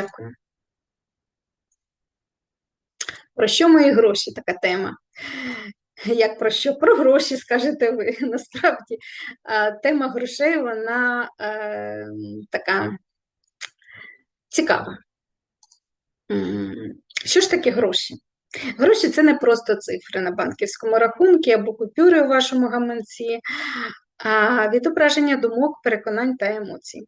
Дякую. Про що мої гроші? Така тема. Як про що? Про гроші, скажете ви. Насправді, тема грошей, вона е, така цікава. Що ж таке гроші? Гроші це не просто цифри на банківському рахунку або купюри у вашому гаманці, а відображення думок, переконань та емоцій.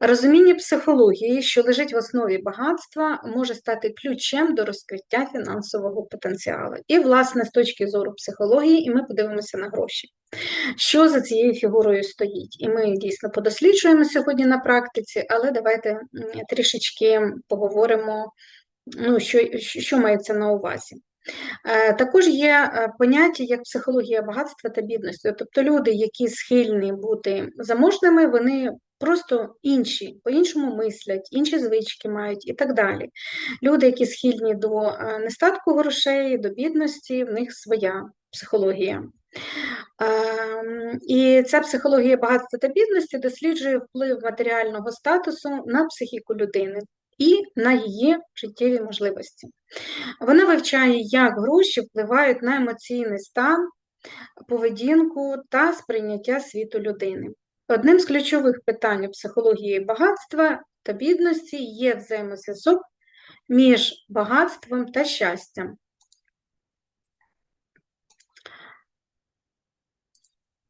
Розуміння психології, що лежить в основі багатства, може стати ключем до розкриття фінансового потенціалу. І, власне, з точки зору психології, і ми подивимося на гроші. Що за цією фігурою стоїть? І ми дійсно подосліджуємо сьогодні на практиці, але давайте трішечки поговоримо, ну, що, що мається на увазі. Е, Також є е, поняття як психологія багатства та бідності. Тобто люди, які схильні бути заможними, вони просто інші, по-іншому мислять, інші звички мають і так далі. Люди, які схильні до е, нестатку грошей, до бідності, в них своя психологія. Ем, І ця психологія багатства та бідності досліджує вплив матеріального статусу на психіку людини і на її життєві можливості. Вона вивчає, як гроші впливають на емоційний стан, поведінку та сприйняття світу людини. Одним з ключових питань у психології багатства та бідності є взаємозв'язок між багатством та щастям.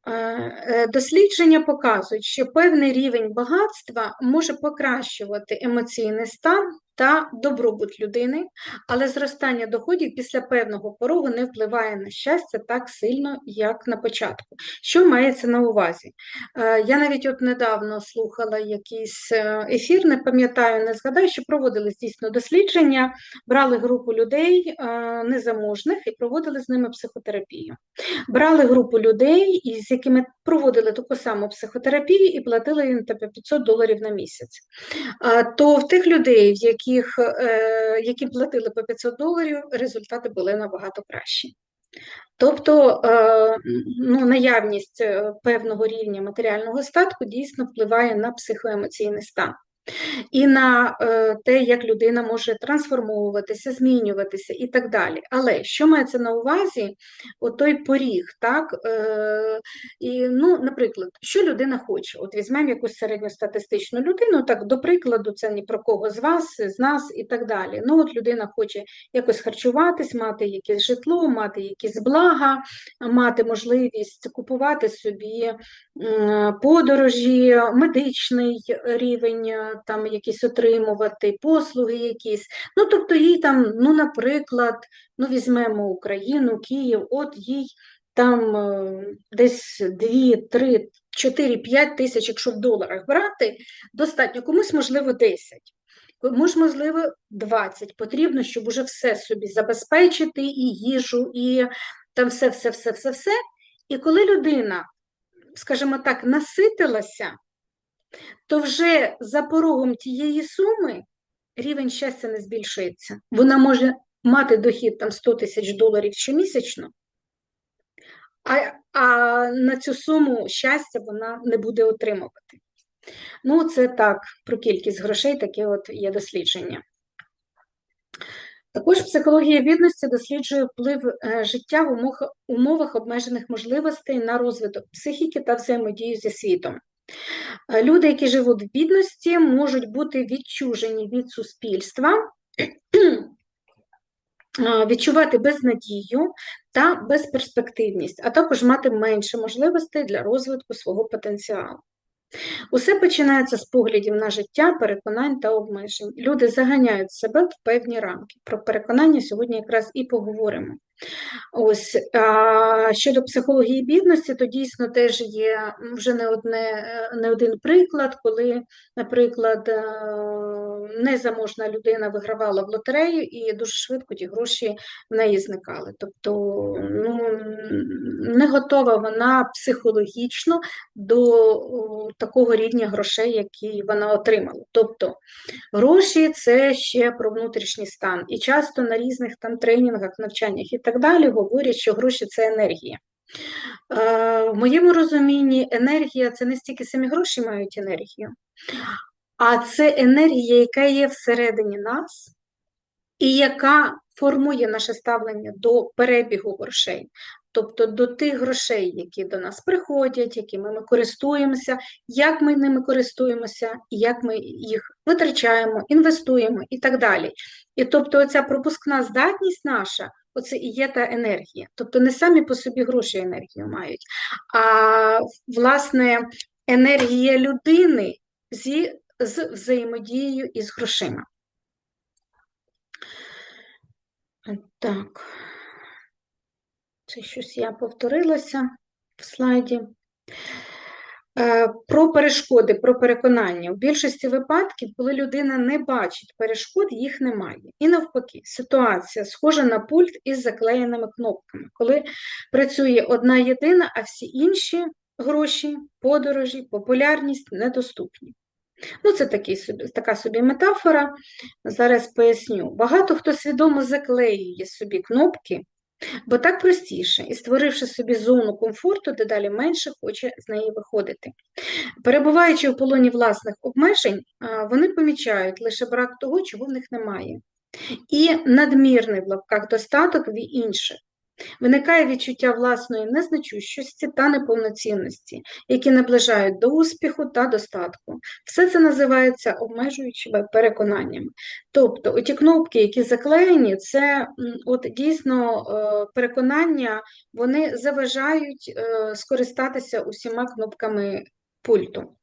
Е, е, Дослідження показують, що певний рівень багатства може покращувати емоційний стан та добробут людини, але зростання доходів після певного порогу не впливає на щастя так сильно, як на початку. Що мається на увазі? Е, Я навіть от недавно слухала якийсь е, ефір, не пам'ятаю, не згадаю, що проводились дійсно дослідження, брали групу людей е, незаможних і проводили з ними психотерапію. Брали групу людей, з якими проводили таку саму психотерапію і платили їм 500 доларів на місяць. То в тих людей, в яких, е, які платили по 500 доларів, результати були набагато кращі. Тобто е, ну, наявність е, певного рівня матеріального статку дійсно впливає на психоемоційний стан і на е, те, як людина може трансформовуватися, змінюватися і так далі. Але що мається на увазі, той поріг, так? Е, і, ну, Наприклад, що людина хоче? От візьмемо якусь середньостатистичну людину, так, до прикладу, це ні про кого з вас, з нас і так далі. Ну, от Людина хоче якось харчуватись, мати якесь житло, мати якісь блага, мати можливість купувати собі подорожі, медичний рівень, там якісь отримувати, послуги якісь. Ну, тобто їй там, ну, наприклад, ну, візьмемо Україну, Київ, от їй там е, десь 2, 3, 4, 5 тисяч, якщо в доларах брати, достатньо, комусь, можливо, 10. Комусь, можливо, 20. Потрібно, щоб уже все собі забезпечити, і їжу, і там все, все, все, все, все. І коли людина скажімо так, наситилася, то вже за порогом тієї суми рівень щастя не збільшується. Вона може мати дохід там 100 тисяч доларів щомісячно, а, а на цю суму щастя вона не буде отримувати. Ну, це так, про кількість грошей таке от є дослідження. Також психологія бідності досліджує вплив е, життя в умовах, обмежених можливостей на розвиток психіки та взаємодію зі світом. Е, люди, які живуть в бідності, можуть бути відчужені від суспільства, е, відчувати безнадію та безперспективність, а також мати менше можливостей для розвитку свого потенціалу. Усе починається з поглядів на життя, переконань та обмежень. Люди заганяють себе в певні рамки. Про переконання сьогодні якраз і поговоримо. Ось а щодо психології бідності, то дійсно теж є вже не одне, не один приклад, коли, наприклад, е, незаможна людина вигравала в лотерею і дуже швидко ті гроші в неї зникали. Тобто ну, не готова вона психологічно до такого рівня грошей, які вона отримала. Тобто гроші це ще про внутрішній стан. І часто на різних там тренінгах, навчаннях і так далі говорять, що гроші це енергія. Е, в моєму розумінні енергія це не стільки самі гроші мають енергію, а це енергія, яка є всередині нас, і яка формує наше ставлення до перебігу грошей, тобто до тих грошей, які до нас приходять, якими ми користуємося, як ми ними користуємося, як ми їх витрачаємо, інвестуємо і так далі. І тобто, оця пропускна здатність наша. Оце і є та енергія. Тобто не самі по собі гроші енергію мають, а власне енергія людини зі, з взаємодією із грошима. Так, це щось я повторилася в слайді. Е, Про перешкоди, про переконання. У більшості випадків, коли людина не бачить перешкод, їх немає. І навпаки, ситуація схожа на пульт із заклеєними кнопками, коли працює одна єдина, а всі інші гроші, подорожі, популярність недоступні. Ну, це такий така собі метафора. Зараз поясню. Багато хто свідомо заклеює собі кнопки, бо так простіше, і створивши собі зону комфорту, дедалі менше хоче з неї виходити. Перебуваючи в полоні власних обмежень, вони помічають лише брак того, чого в них немає. І надмірний в лапках достаток в інших. Виникає відчуття власної незначущості та неповноцінності, які наближають до успіху та достатку. Все це називається обмежуючими переконаннями. Тобто, оті кнопки, які заклеєні, це от дійсно е, переконання, вони заважають е, скористатися усіма кнопками пульту.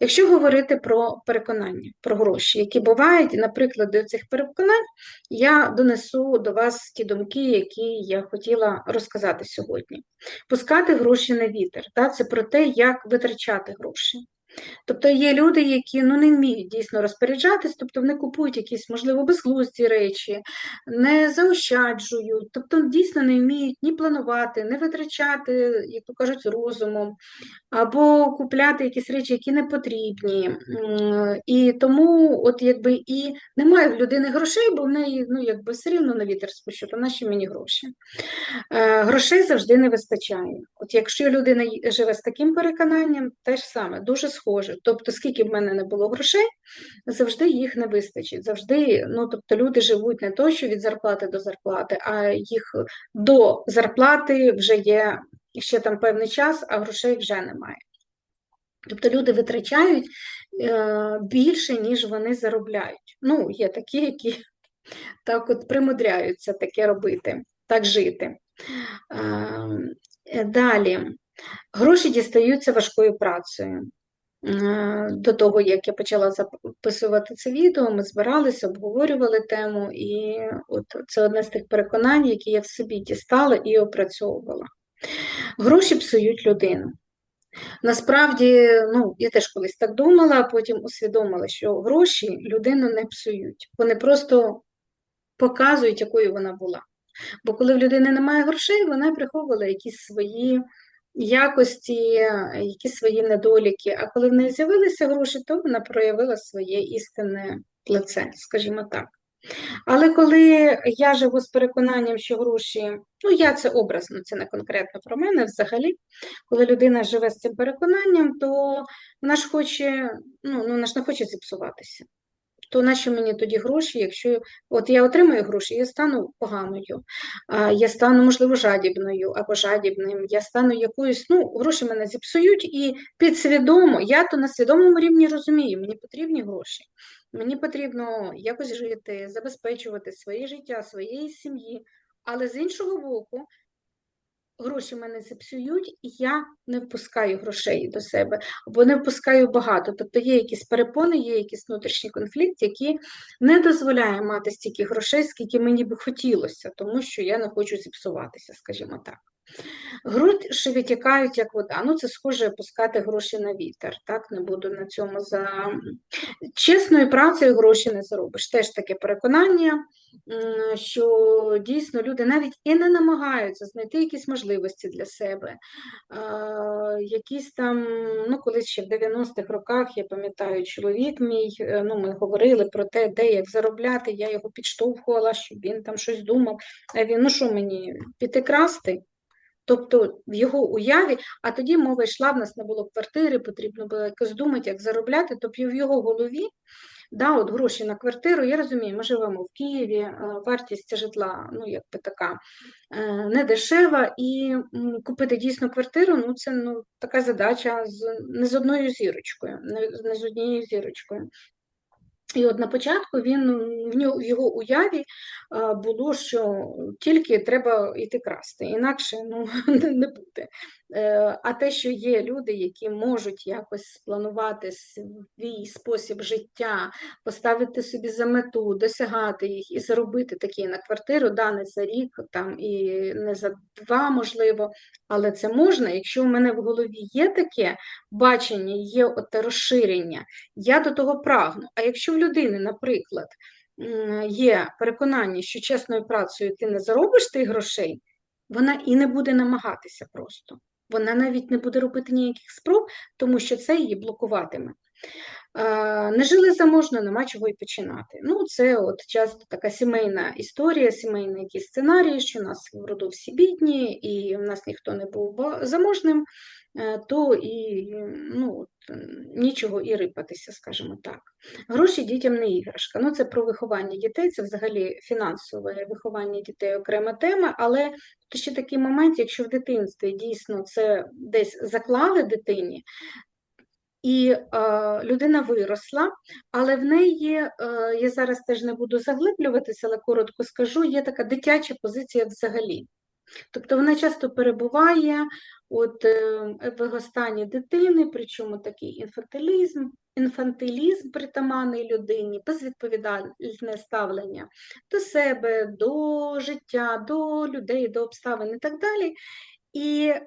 Якщо говорити про переконання, про гроші, які бувають, наприклад, до цих переконань, я донесу до вас ті думки, які я хотіла розказати сьогодні. Пускати гроші на вітер. Це про те, як витрачати гроші. Тобто є люди, які ну, не вміють дійсно розпоряджатись, тобто вони купують якісь, можливо, безглузді речі, не заощаджують, тобто дійсно не вміють ні планувати, не витрачати, як то кажуть, розумом, або купляти якісь речі, які не потрібні. І тому от якби і немає в людини грошей, бо в неї ну, якби все рівно на вітер спущу, то наші мені гроші. Е, Грошей завжди не вистачає. От якщо людина живе з таким переконанням, те ж саме, дуже схоже. Тобто, скільки в мене не було грошей, завжди їх не вистачить. Завжди, ну тобто, люди живуть не то, що від зарплати до зарплати, а їх до зарплати вже є ще там певний час, а грошей вже немає. Тобто люди витрачають е, більше, ніж вони заробляють. Ну, є такі, які так от примудряються таке робити, так жити. Е, далі, гроші дістаються важкою працею. Е, до того, як я почала записувати це відео, ми збиралися, обговорювали тему, і от це одне з тих переконань, які я в собі дістала і опрацьовувала. Гроші псують людину. Насправді, ну, я теж колись так думала, а потім усвідомила, що гроші людину не псують. Вони просто показують, якою вона була. Бо коли в людини немає грошей, вона приховувала якісь свої якості, якісь свої недоліки. А коли в неї з'явилися гроші, то вона проявила своє істинне лице, скажімо так. Але коли я живу з переконанням, що гроші, ну я це образно, це не конкретно про мене взагалі, коли людина живе з цим переконанням, то вона ж хоче, ну, ну вона ж не хоче зіпсуватися то нащо мені тоді гроші, якщо от я отримаю гроші, я стану поганою, я стану, можливо, жадібною або жадібним, я стану якоюсь, ну, гроші мене зіпсують, і підсвідомо, я то на свідомому рівні розумію, мені потрібні гроші. Мені потрібно якось жити, забезпечувати своє життя, своєї сім'ї. Але з іншого боку, гроші мене зіпсують, і я не впускаю грошей до себе, або не впускаю багато. Тобто є якісь перепони, є якийсь внутрішній конфлікт, який не дозволяє мати стільки грошей, скільки мені би хотілося, тому що я не хочу зіпсуватися, скажімо так. Гроші витікають, як вода. Ну, це схоже пускати гроші на вітер. Так, не буду на цьому за чесною працею гроші не заробиш. Теж таке переконання, що дійсно люди навіть і не намагаються знайти якісь можливості для себе. Якісь там, ну, колись ще в 90-х роках, я пам'ятаю, чоловік мій, е, ну, ми говорили про те, де як заробляти, я його підштовхувала, щоб він там щось думав. А він, ну що мені, піти красти? Тобто в його уяві, а тоді мова йшла, в нас не було квартири, потрібно було якось думати, як заробляти. Тобто в його голові да, от гроші на квартиру, я розумію, ми живемо в Києві, е, вартість житла ну, якби така е, не дешева, і купити дійсно квартиру ну, це ну, така задача з, не з одною зірочкою, не, не з однією зірочкою. І от на початку він в його уяві було, що тільки треба йти красти, інакше ну, не буде. Е, А те, що є люди, які можуть якось спланувати свій спосіб життя, поставити собі за мету, досягати їх і заробити такі на квартиру, да, не за рік там і не за два, можливо, але це можна, якщо в мене в голові є таке бачення, є те розширення, я до того прагну. А якщо в людини, наприклад, є переконання, що чесною працею ти не заробиш тих грошей, вона і не буде намагатися просто. Вона навіть не буде робити ніяких спроб, тому що це її блокуватиме. Не жили заможно, нема чого й починати. Ну, це от часто така сімейна історія, сімейний якийсь сценарій, що нас в роду всі бідні, і в нас ніхто не був заможним, е, то і ну, нічого і рипатися, скажімо так. Гроші дітям не іграшка. Ну, це про виховання дітей, це взагалі фінансове виховання дітей окрема тема, але ще такий момент, якщо в дитинстві дійсно це десь заклали дитині, і е, людина виросла, але в неї, е, я зараз теж не буду заглиблюватися, але коротко скажу, є така дитяча позиція взагалі. Тобто вона часто перебуває от, е, в його дитини, причому такий інфантилізм, інфантилізм притаманний людині, безвідповідальне ставлення до себе, до життя, до людей, до обставин і так далі. І е,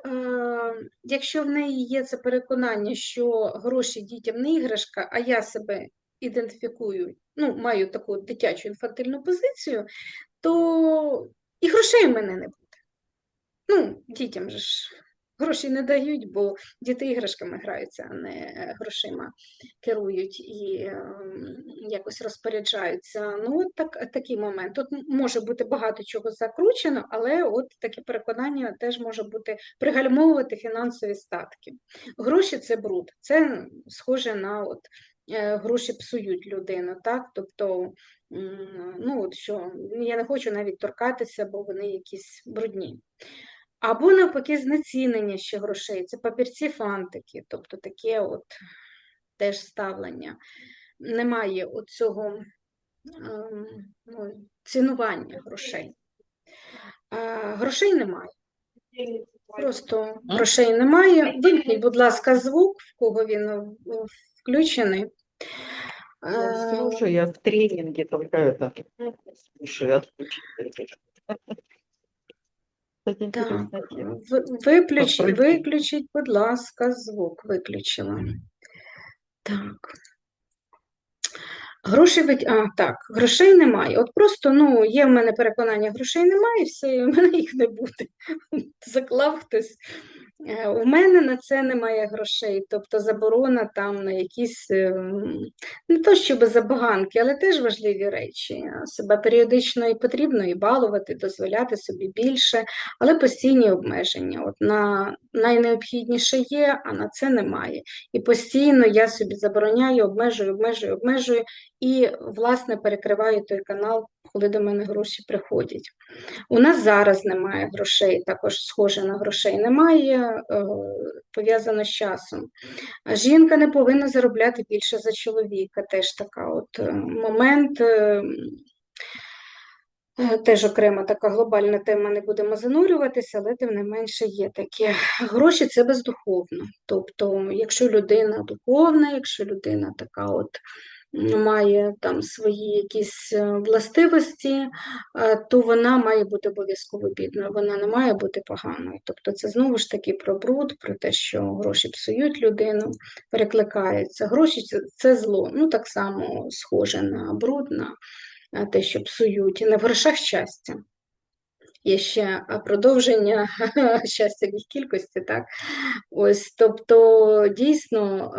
якщо в неї є це переконання, що гроші дітям не іграшка, а я себе ідентифікую, ну, маю таку дитячу інфантильну позицію, то і грошей в мене не буде. Ну, дітям же ж гроші не дають, бо діти іграшками граються, а не грошима керують і ем, якось розпоряджаються. Ну, от так, такий момент. Тут може бути багато чого закручено, але от таке переконання теж може бути пригальмовувати фінансові статки. Гроші це бруд, це схоже на от. Е, гроші псують людину, так? Тобто, ну от що я не хочу навіть торкатися, бо вони якісь брудні. Або, навпаки, знецінення ще грошей. Це папірці фантики, тобто таке от теж ставлення. Немає оцього ем, ну, цінування грошей. Грошей немає. Просто грошей немає. Вимкніть, будь ласка, звук, в кого він включений. Я я в слушаю, отключить. Так, виключ, виключіть, будь ласка, звук виключила. Так. Грошей вит... а, так, грошей немає. От просто ну, є в мене переконання, грошей немає, все, і в мене їх не буде. Заклав хтось. Е, У мене на це немає грошей, тобто заборона там на якісь ем, не то щоб забаганки, але теж важливі речі. Себе періодично і потрібно і балувати, дозволяти собі більше, але постійні обмеження. От на найнеобхідніше є, а на це немає. І постійно я собі забороняю, обмежую, обмежую, обмежую і, власне, перекриваю той канал, коли до мене гроші приходять. У нас зараз немає грошей, також схоже на грошей немає, е, пов'язано з часом. Жінка не повинна заробляти більше за чоловіка, теж така от е, момент. е, Теж окрема така глобальна тема, не будемо занурюватися, але тим не менше є таке. Гроші це бездуховно. Тобто, якщо людина духовна, якщо людина така от має там свої якісь е, властивості, е, то вона має бути обов'язково бідною, вона не має бути поганою. Тобто це знову ж таки про бруд, про те, що гроші псують людину, перекликаються. Гроші це- зло. Ну так само схоже на бруд, на те, що псують. Не в грошах щастя. Є ще продовження щастя в їх кількості, так? Ось, тобто, дійсно,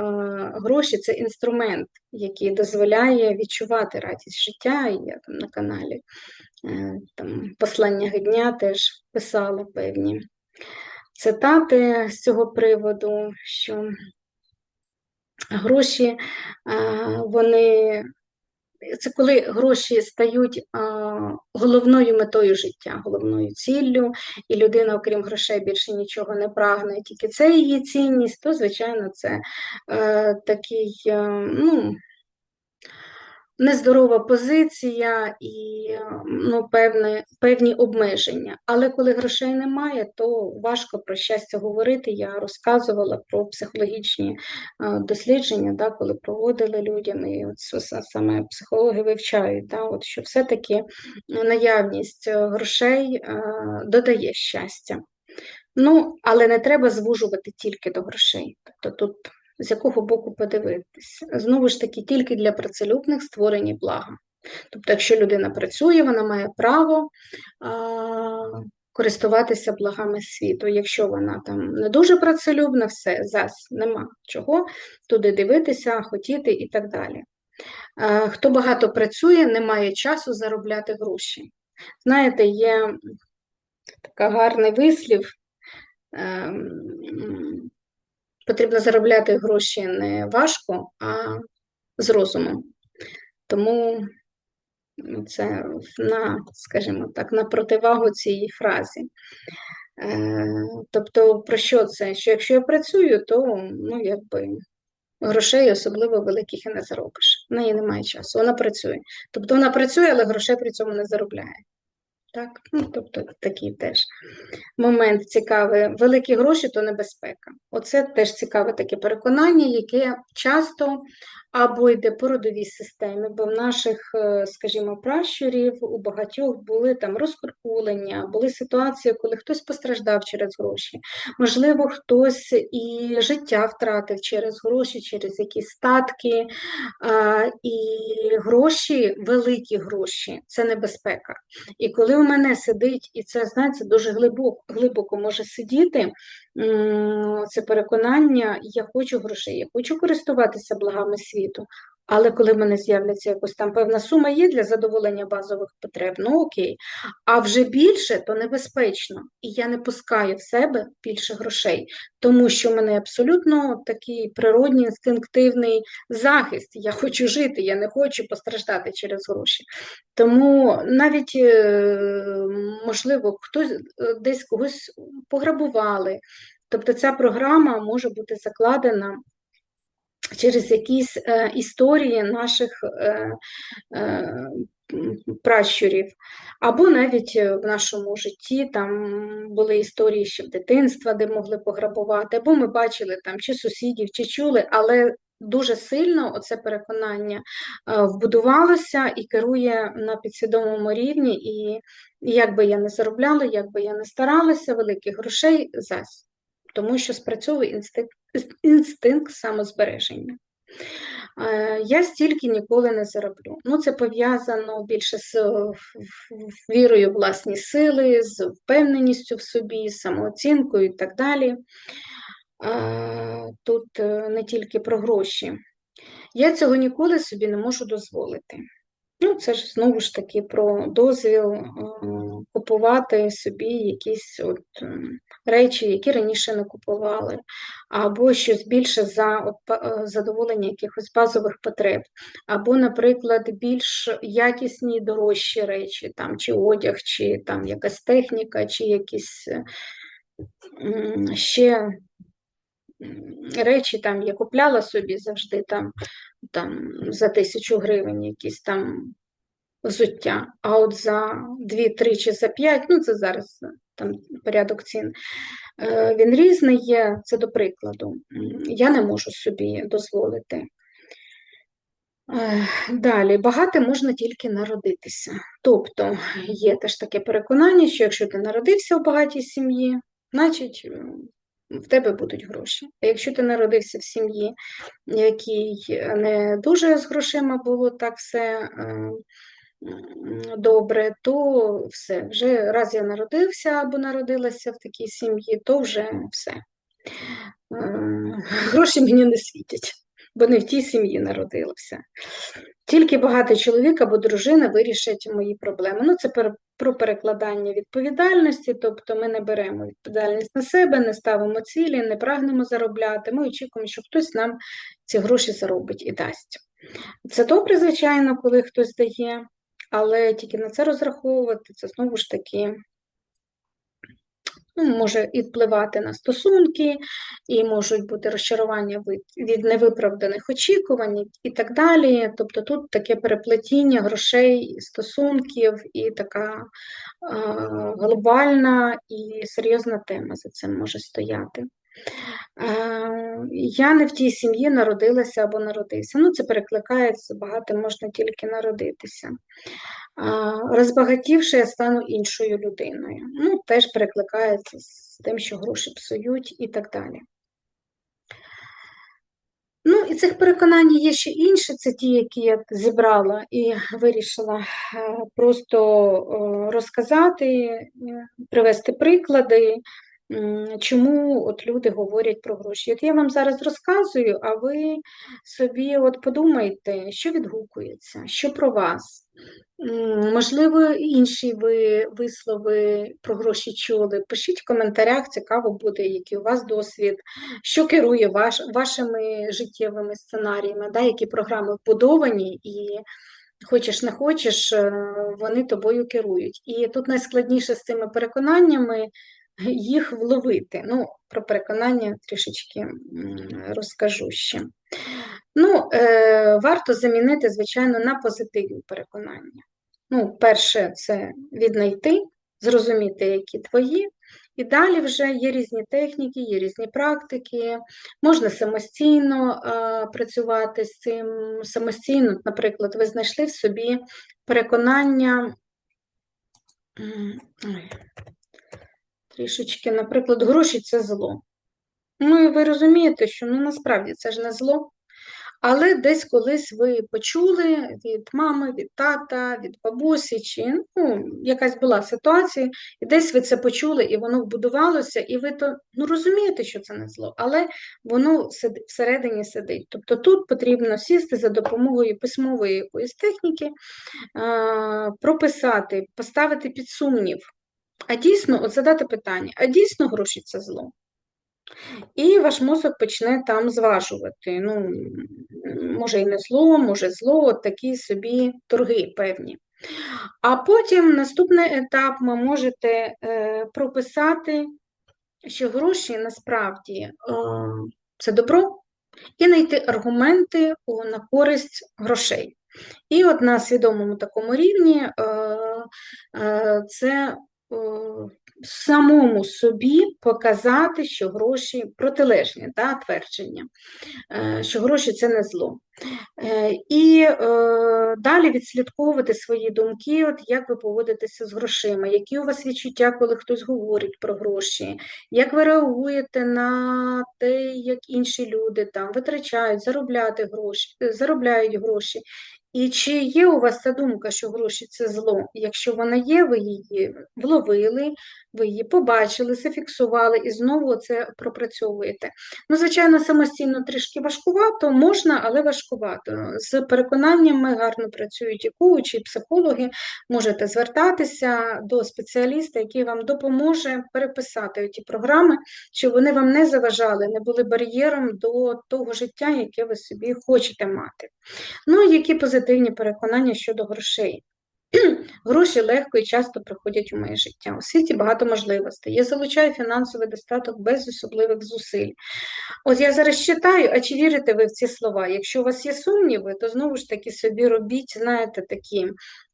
гроші це інструмент, який дозволяє відчувати радість життя. Я там на каналі е, там, послання дня теж писала певні цитати з цього приводу, що гроші, вони це коли гроші стають головною метою життя, головною ціллю, і людина, окрім грошей, більше нічого не прагне, тільки це її цінність, то, звичайно, це е, такий, е, ну, нездорова позиція і ну, певне, певні обмеження. Але коли грошей немає, то важко про щастя говорити. Я розказувала про психологічні е, дослідження, да, коли проводили людям, і от саме психологи вивчають, да, от, що все-таки наявність е, грошей е, додає щастя. Ну, але не треба звужувати тільки до грошей. Тобто тут з якого боку подивитись. Знову ж таки, тільки для працелюбних створені блага. Тобто, якщо людина працює, вона має право а, користуватися благами світу. Якщо вона там не дуже працелюбна, все, зас нема чого туди дивитися, хотіти і так далі. А, хто багато працює, не має часу заробляти гроші. Знаєте, є така гарний вислів. ем, Потрібно заробляти гроші не важко, а з розумом. Тому це на, скажімо так, на противагу цій фразі. Е, Тобто, про що це? Що якщо я працюю, то ну, якби грошей особливо великих і не заробиш. В неї немає часу, вона працює. Тобто вона працює, але грошей при цьому не заробляє. Так? Ну, тобто такий теж момент цікавий. Великі гроші то небезпека. Оце теж цікаве таке переконання, яке часто або йде по родовій системі, бо в наших, е, скажімо, пращурів у багатьох були там розкуркулення, були ситуації, коли хтось постраждав через гроші. Можливо, хтось і життя втратив через гроші, через якісь статки. І гроші, великі гроші це небезпека. І коли у мене сидить, і це, знаєте, дуже глибоко, глибоко може сидіти, це переконання, я хочу грошей, я хочу користуватися благами світу. Але коли в мене з'являться якось там певна сума є для задоволення базових потреб, ну окей. А вже більше то небезпечно. І я не пускаю в себе більше грошей, тому що в мене абсолютно такий природній інстинктивний захист. Я хочу жити, я не хочу постраждати через гроші. Тому навіть, е, можливо, хтось е, десь когось пограбували. Тобто ця програма може бути закладена через якісь е, історії наших е, е, пращурів, або навіть е, в нашому житті там були історії ще в дитинства, де могли пограбувати, або ми бачили там чи сусідів, чи чули, але дуже сильно оце переконання е, вбудувалося і керує на підсвідомому рівні. І як би я не заробляла, як би я не старалася, великих грошей зась, тому що спрацьовує інстинкт, інстинкт самозбереження. Е, Я стільки ніколи не зароблю. Ну, це пов'язано більше з вірою в власні сили, з впевненістю в собі, самооцінкою і так далі. Е, Тут е, не тільки про гроші. Я цього ніколи собі не можу дозволити. Ну, це ж знову ж таки про дозвіл купувати собі якісь от, речі, які раніше не купували, або щось більше за е, задоволення якихось базових потреб, або, наприклад, більш якісні і дорожчі речі, там, чи одяг, чи там якась техніка, чи якісь е, ще речі там я купляла собі завжди там, там за тисячу гривень якісь там взуття, а от за 2-3 чи за 5, ну це зараз е, там порядок цін, е, він різний є, це до прикладу. Я не можу собі дозволити. Е, Далі, багато можна тільки народитися. Тобто є теж таке переконання, що якщо ти народився в багатій сім'ї, значить в тебе будуть гроші. А якщо ти народився в сім'ї, якій не дуже з грошима було так все е, добре, то все, вже раз я народився або народилася в такій сім'ї, то вже все. Е, Гроші мені не світять. Бо не в тій сім'ї народилася. Тільки багатий чоловік або дружина вирішать мої проблеми. Ну, це про перекладання відповідальності, тобто ми не беремо відповідальність на себе, не ставимо цілі, не прагнемо заробляти. Ми очікуємо, що хтось нам ці гроші заробить і дасть. Це добре, звичайно, коли хтось дає, але тільки на це розраховувати, це знову ж таки ну, може і впливати на стосунки, і можуть бути розчарування від, невиправданих очікувань і так далі. Тобто тут таке переплетіння грошей, стосунків і така е, глобальна і серйозна тема за цим може стояти. Е, Я не в тій сім'ї народилася або народився. Ну, це перекликається, багато можна тільки народитися. Розбагатівши, я стану іншою людиною. Ну, теж перекликається з тим, що гроші псують і так далі. Ну, і цих переконань є ще інші, це ті, які я зібрала і вирішила е, просто е, розказати, е, привести приклади, чому от люди говорять про гроші. От я вам зараз розказую, а ви собі от подумайте, що відгукується, що про вас. Можливо, інші ви вислови про гроші чули. Пишіть в коментарях, цікаво буде, який у вас досвід, що керує ваш, вашими життєвими сценаріями, да, які програми вбудовані, і хочеш не хочеш, е, вони тобою керують. І тут найскладніше з цими переконаннями їх вловити. Ну, про переконання трішечки розкажу ще. Ну, е, варто замінити, звичайно, на позитивні переконання. Ну, перше, це віднайти, зрозуміти, які твої. І далі вже є різні техніки, є різні практики, можна самостійно е, працювати з цим. Самостійно, наприклад, ви знайшли в собі переконання. ой, Трішечки, наприклад, гроші це зло. Ну, і ви розумієте, що ну, насправді це ж не зло. Але десь колись ви почули від мами, від тата, від бабусі, чи ну, якась була ситуація, і десь ви це почули, і воно вбудувалося, і ви то ну, розумієте, що це не зло, але воно всередині сидить. Тобто тут потрібно сісти за допомогою письмової якоїсь техніки, прописати, поставити під сумнів. А дійсно, от задати питання: а дійсно гроші це зло? І ваш мозок почне там зважувати. Ну, може і не зло, може зло, от такі собі торги певні. А потім наступний етап ви можете е, прописати, що гроші насправді е, це добро, і знайти аргументи на користь грошей. І от на свідомому такому рівні е, е, це самому собі показати, що гроші протилежні да, твердження, е, що гроші це не зло. Е, І е, далі відслідковувати свої думки, от як ви поводитеся з грошима, які у вас відчуття, коли хтось говорить про гроші, як ви реагуєте на те, як інші люди там витрачають, заробляти гроші, е, заробляють гроші. І чи є у вас ця думка, що гроші це зло? Якщо вона є, ви її вловили, ви її побачили, зафіксували і знову це пропрацьовуєте. Ну, звичайно, самостійно трішки важкувато, можна, але важкувато. З переконаннями гарно працюють і коучі, і психологи. Можете звертатися до спеціаліста, який вам допоможе переписати ті програми, щоб вони вам не заважали, не були бар'єром до того життя, яке ви собі хочете мати. Ну, які позитивні переконання щодо грошей. Гроші легко і часто приходять у моє життя. У світі багато можливостей. Я залучаю фінансовий достаток без особливих зусиль. От я зараз читаю, а чи вірите ви в ці слова? Якщо у вас є сумніви, то знову ж таки собі робіть, знаєте, такі,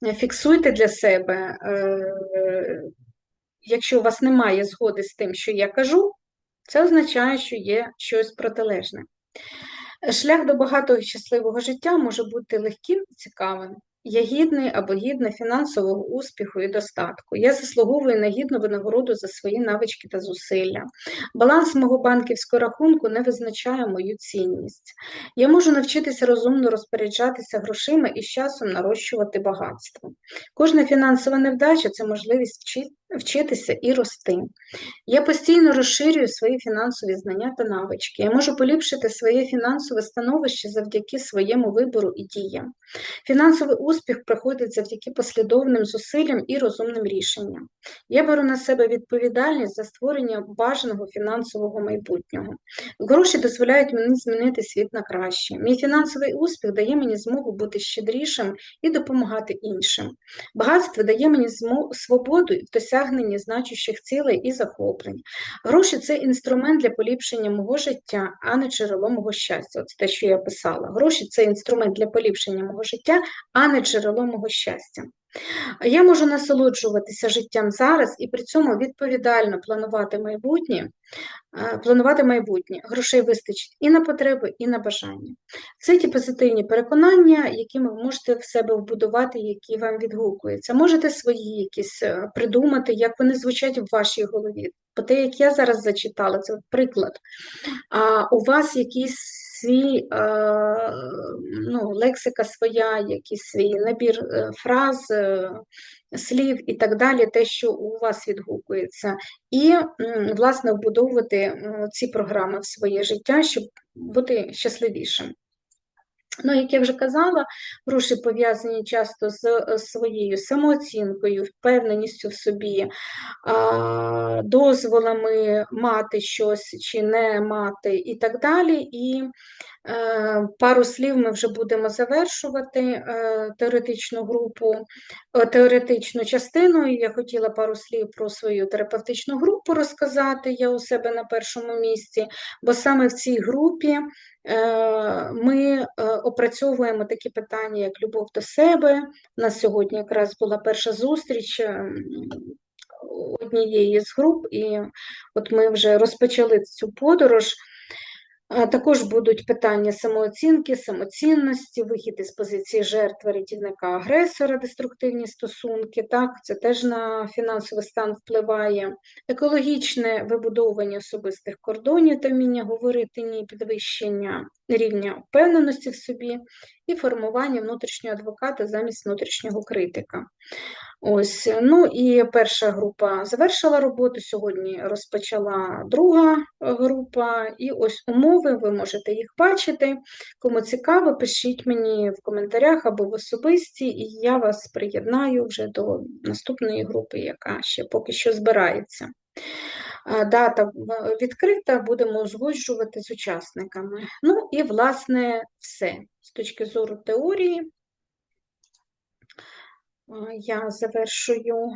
е, фіксуйте для себе. е, Якщо у вас немає згоди з тим, що я кажу, це означає, що є щось протилежне. Шлях до багатого і щасливого життя може бути легким і цікавим. Я гідний або гідна фінансового успіху і достатку. Я заслуговую на гідну винагороду за свої навички та зусилля. Баланс мого банківського рахунку не визначає мою цінність. Я можу навчитися розумно розпоряджатися грошима і з часом нарощувати багатство. Кожна фінансова невдача це можливість вчитися і рости. Я постійно розширюю свої фінансові знання та навички. Я можу поліпшити своє фінансове становище завдяки своєму вибору і діям. Фінансовий успіх приходить завдяки послідовним зусиллям і розумним рішенням. Я беру на себе відповідальність за створення бажаного фінансового майбутнього. Гроші дозволяють мені змінити світ на краще. Мій фінансовий успіх дає мені змогу бути щедрішим і допомагати іншим. Багатство дає мені свободу в досягненні значущих цілей і захоплень. Гроші це інструмент для поліпшення мого життя, а не джерело мого щастя. Це те, що я писала. Гроші це інструмент для поліпшення мого життя, а не джерело мого щастя. Я можу насолоджуватися життям зараз і при цьому відповідально планувати майбутнє. е, Планувати майбутнє, грошей вистачить і на потреби, і на бажання. Це ті позитивні переконання, які ви можете в себе вбудувати, які вам відгукуються. Можете свої якісь е, придумати, як вони звучать в вашій голові. Бо те, як я зараз зачитала, це приклад. А у вас якийсь свій е, ну, лексика своя, якийсь свій набір е, фраз, е, слів і так далі, те, що у вас відгукується, і, власне, вбудовувати ці програми в своє життя, щоб бути щасливішим. Ну, як я вже казала, гроші пов'язані часто з своєю самооцінкою, впевненістю в собі, дозволами мати щось чи не мати і так далі. І пару слів ми вже будемо завершувати е, теоретичну групу, е, теоретичну частину. Я хотіла пару слів про свою терапевтичну групу розказати. Я у себе на першому місці, бо саме в цій групі е, ми е, опрацьовуємо такі питання, як любов до себе. У нас сьогодні якраз була перша зустріч однієї з груп, і от ми вже розпочали цю подорож. Також будуть питання самооцінки, самоцінності, вихід із позиції жертви, рятівника, агресора, деструктивні стосунки. Так, це теж на фінансовий стан впливає. Екологічне вибудовування особистих кордонів та вміння говорити ні, підвищення рівня впевненості в собі і формування внутрішнього адвоката замість внутрішнього критика. Ось, ну і перша група завершила роботу. Сьогодні розпочала друга е, група, і ось умови, ви можете їх бачити. Кому цікаво, пишіть мені в коментарях або в особисті, і я вас приєднаю вже до наступної групи, яка ще поки що збирається. Дата е, відкрита, будемо узгоджувати з учасниками. Ну і, власне, все. Точки зору теорії, я завершую